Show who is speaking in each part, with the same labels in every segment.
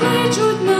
Speaker 1: кличуть нас.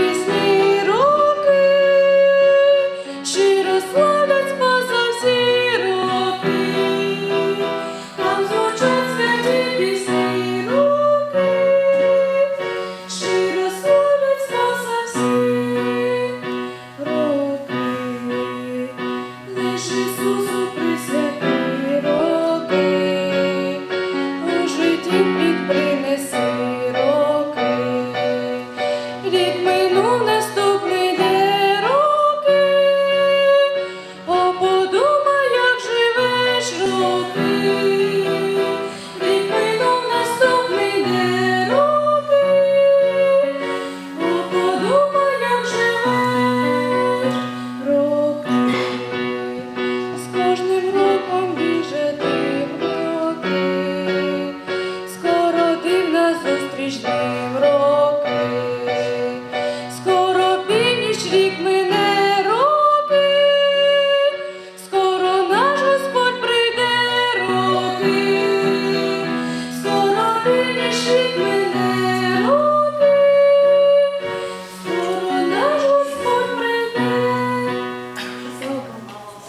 Speaker 1: рік минув наступний роки, О, як живеш роки, рік наступний де роки, О, як живеш роки, з кожним роком біже скоро ти в нас.